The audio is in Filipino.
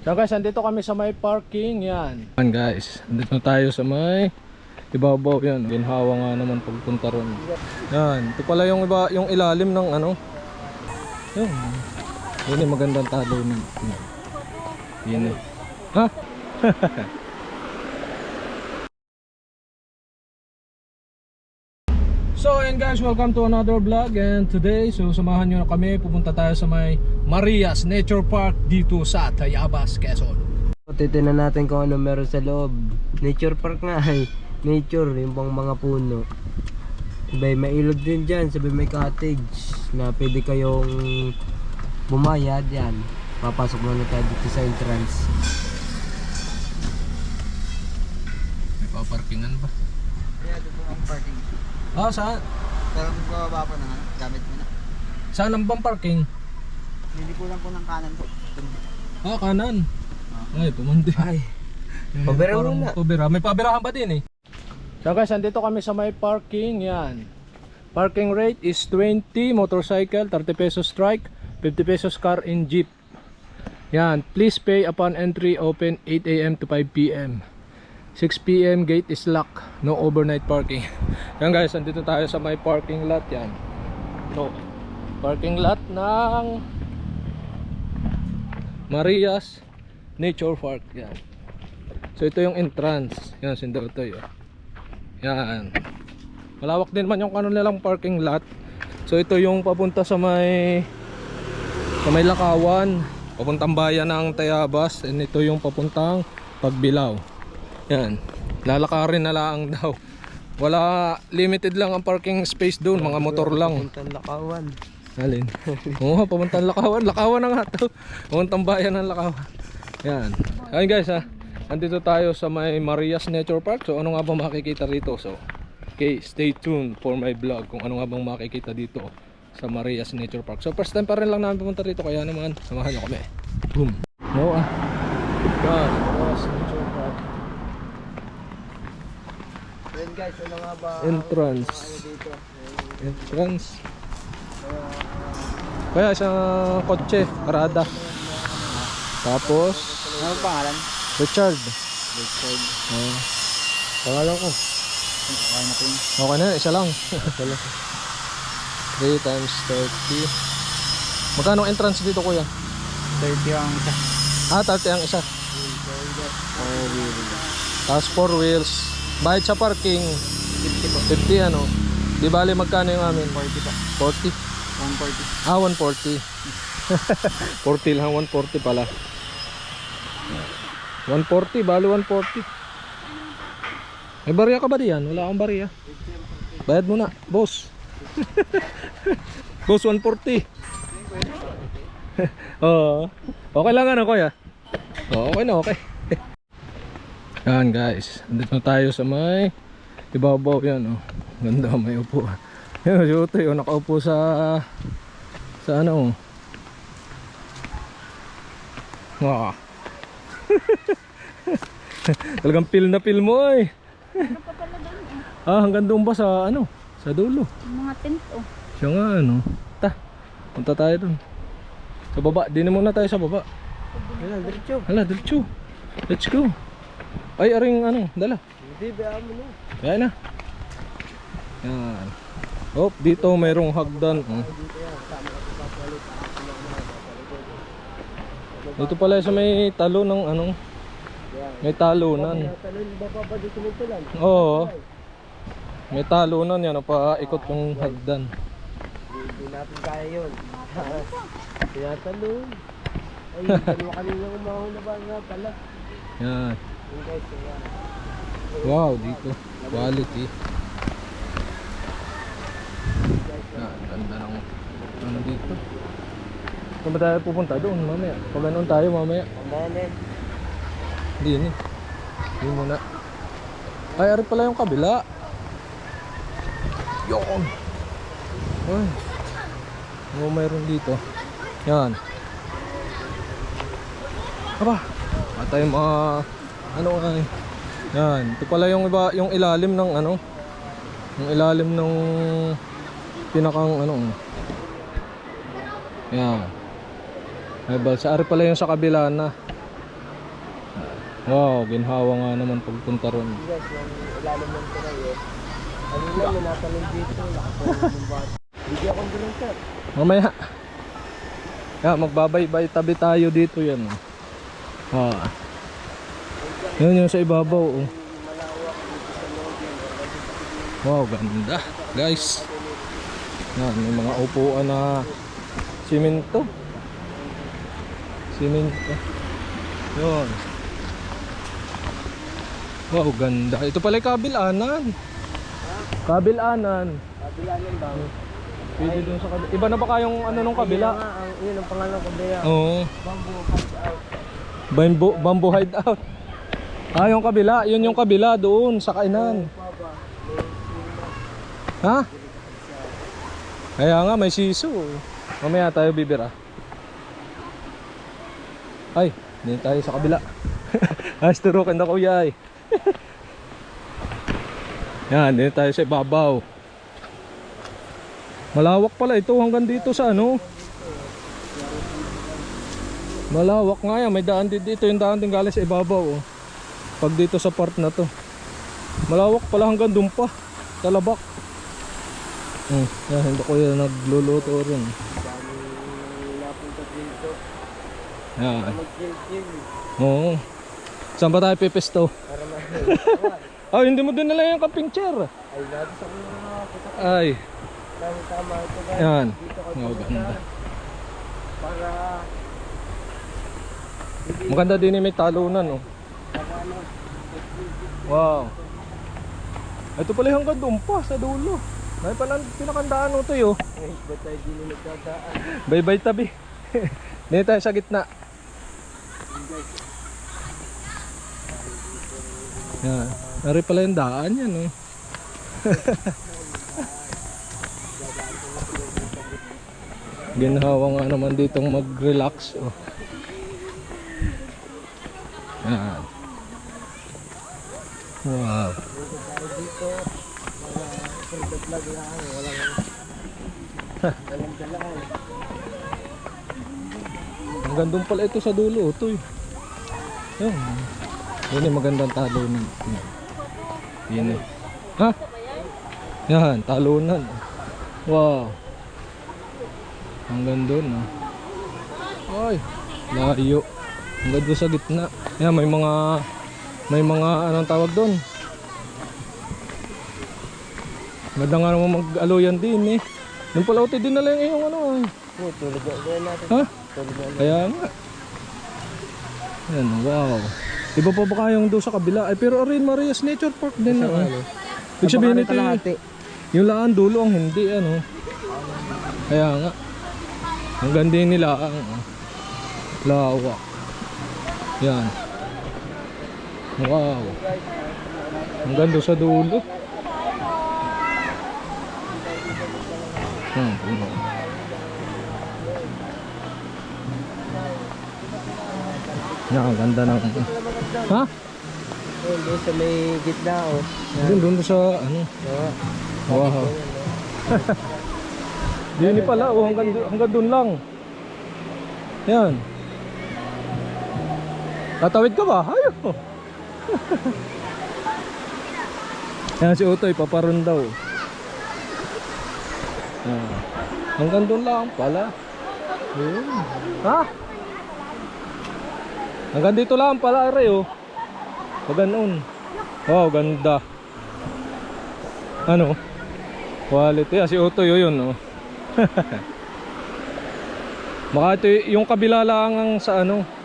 So guys, andito kami sa may parking, yan. Yan guys, andito tayo sa may ibabaw yan. Ginhawa nga naman pagpunta ron. Yan, ito pala yung iba, yung ilalim ng ano. Yun. Yun yung magandang talo ng Yun eh. Ha? So and guys, welcome to another vlog and today, so samahan nyo na kami, pupunta tayo sa may Marias Nature Park dito sa Tayabas, Quezon. Titignan natin kung ano meron sa loob. Nature park nga ay. Nature, yung pang mga puno. Sabay, may ilog din dyan. Sabay, may cottage na pwede kayong bumayad yan. Papasok muna tayo dito sa entrance. May paparkingan ba? Kaya dito ang parking. Ah, saan? Pero kung bababa po na nga, gamit mo na. Saan ang bang parking? Hindi ko lang po ng kanan po. Ah, kanan. Ay, tumandi. Ay, Pabira Parang muna. Pabira. May pabirahan ba din eh? So guys, andito kami sa may parking. Yan. Parking rate is 20 motorcycle, 30 pesos strike, 50 pesos car in jeep. Yan. Please pay upon entry open 8 a.m. to 5 p.m. 6 p.m. gate is locked. No overnight parking. Yan guys, andito tayo sa may parking lot yan. So, parking lot ng Marias Nature Park yan. So ito yung entrance. Yan, Sindotoy. Oh. Yan. Malawak din man yung kanon nilang parking lot. So ito yung papunta sa may sa may Lakawan, papuntang bayan ng Tayabas and ito yung papuntang Pagbilao. Yan. Lalakarin na lang daw. Wala limited lang ang parking space doon, mga motor lang. Puntang Lakawan. Alin? Oo, papuntang Lakawan. Lakawan na nga to. Papuntang bayan ng Lakawan. Yan. Ayun guys ha. Andito tayo sa may Marias Nature Park. So ano nga bang makikita rito? So, okay, stay tuned for my vlog kung ano nga bang makikita dito sa Marias Nature Park. So first time pa rin lang namin pumunta rito kaya naman samahan nyo kami. Boom. No ah. Yan, Marias Nature Park. Then guys, ano nga ba? Entrance. Ano dito? Entrance. Kaya isang kotse, parada. Tapos, Ano ang pangalan? Richard. Richard. Oh. Pangalan ko. Okay na po yun. Okay na, isa lang. Isa lang. 3 times 30. Magkano entrance dito kuya? 30 ang isa. Ah, 30 ang isa. Oh, really? Tapos 4 wheels. Bayad sa parking, 50 po. 50 ano. Di bali magkano yung amin? 40 po. 40. 140. Ah, 140. 40 lang, 140 pala. 140, bali 140. May barya ka ba diyan? Wala akong barya. Bayad mo na, boss. boss, 140. Oo. okay lang ano, kuya? Oo, okay na, okay. Yan guys, dito na tayo sa may ibabaw yan oh. Ganda may upo. Yan si Utoy oh, nakaupo sa sa ano oh. Ah. Talagang pil na pil mo ay. ah, hanggang doon ba sa ano? Sa dulo. Mga tent oh. Siya nga ano. Ta. Punta tayo doon. Sa baba, din muna tayo sa baba. Yan, diretso. Hala, diretso. Let's go. Ay, aring ano, dala. Hindi, bayaan mo na. Kaya na. Yan. Oh, dito mayroong hagdan. Oh. Dito pala sa may talo ng ano. May talunan. Oo. May talunan yan, paikot yung hagdan. Hindi natin kaya yun. Tinatalon. Ay, dalawa kanina umahon na ba nga pala. Yan. Wow, dito. Quality. Yan, ganda ng ano dito. Saan ba tayo pupunta? Doon mamaya. Pag ganoon tayo mamaya. Pamanin. Hindi ni. Hindi muna. Ay, ari pala yung kabila. Yun. Ay. Ano mayroon dito? Yan. Aba. Atay mga ano ay. Yan. Ito pala yung iba, yung ilalim ng ano. Yung ilalim ng pinakang ano. Yan. Ay balsa. Ari pala yung sa kabila na. Wow, ginhawa nga naman pagpunta ron. Guys, yung ilalim ng tulay eh. Ano lang, may natalong dito. Nakapunin yung bata. Bigyan ko din sir. Mamaya. Yeah, magbabaybay tabi tayo dito yan. Ah. Yun yung sa ibabaw. Oh. Wow, ganda. Guys. Yan, may mga upuan na simento. Simento. Yun. Wow, ganda. Ito pala yung kabilanan. Kabilanan. Kabilanan ba? Pwede dun sa kabila. Iba na ba kayong ano nung kabila? Yun ang pangalan ko ba Oo. Bamboo cut out. Bamboo, bamboo hideout. Ah, yung kabila. Yun yung kabila doon sa kainan. Ha? Kaya nga may siso. Mamaya tayo bibira. Ay, hindi tayo sa kabila. Ay, turukin na kuya ay. Yan, hindi tayo sa ibabaw. Malawak pala ito hanggang dito sa ano. Malawak nga yan, may daan dito yung daan din galing sa ibabaw. Oh. Pag dito sa part na to. Malawak pala hanggang doon pa. Talabak. Hmm, yan, hindi ko yan nagluluto rin. Yan. Mag-chill-chill. Oo. Saan ba tayo pipisto? Ah, hindi mo din nila yung camping chair. Ay, lagi sa mga. Ay, tama ito guys. yan. Oh, ganda. Para... Maganda din yung may talunan, oh. Wow. Ito pala yung hanggang pa, sa dulo. May pala pinakandaan ito yun. Ay, ba't tayo di na nagdadaan? Bye-bye tabi. Dito tayo sa gitna. Yan. Nari pala yung daan yan, oh. Ginhawa nga naman ditong mag-relax, oh. Yan. Wow. dito. Vlog lang. Walang... Walang dalaan. Hanggang doon pala ito sa dulo, ito eh. Yan. Yan yung magandang talunan. Yan eh. Ha? Yan, talunan. Wow. Hanggang doon ah. Ay, layo. Hanggang doon sa gitna. Yan, may mga may mga anong tawag doon. Maganda nga naman mag-aloyan din eh. Doon pala uti din na lang yung ano eh. Oh, tulog na natin. Ha? Tulog na. Kaya nga. Yan, wow. Iba pa ba kayong doon sa kabila? Ay, pero Arin Marias Nature Park din na. ah. Ibig sabihin nito yung, yung laan dulo ang hindi, ano. Kaya nga. Ang ganda yung nila ang ah. lawak. Yan. Wow. Ang ganda sa dulo. Hmm, puno. Yan, ang ganda ng... Ha? Oh, doon sa may gitna oh. Doon, doon sa ano. Wow. Dini pala, oh, hanggang, hanggang doon lang. Yan. Tatawid ka ba? Ayaw. Yan si Utoy, paparoon daw. Yan. Hanggang doon lang pala. Yun. Ha? Hanggang dito lang pala, Are, oh. Pag ganoon. Wow, ganda. Ano? Quality. Ah, si Utoy, oh, yun, oh. Baka ito yung kabila lang ang sa ano.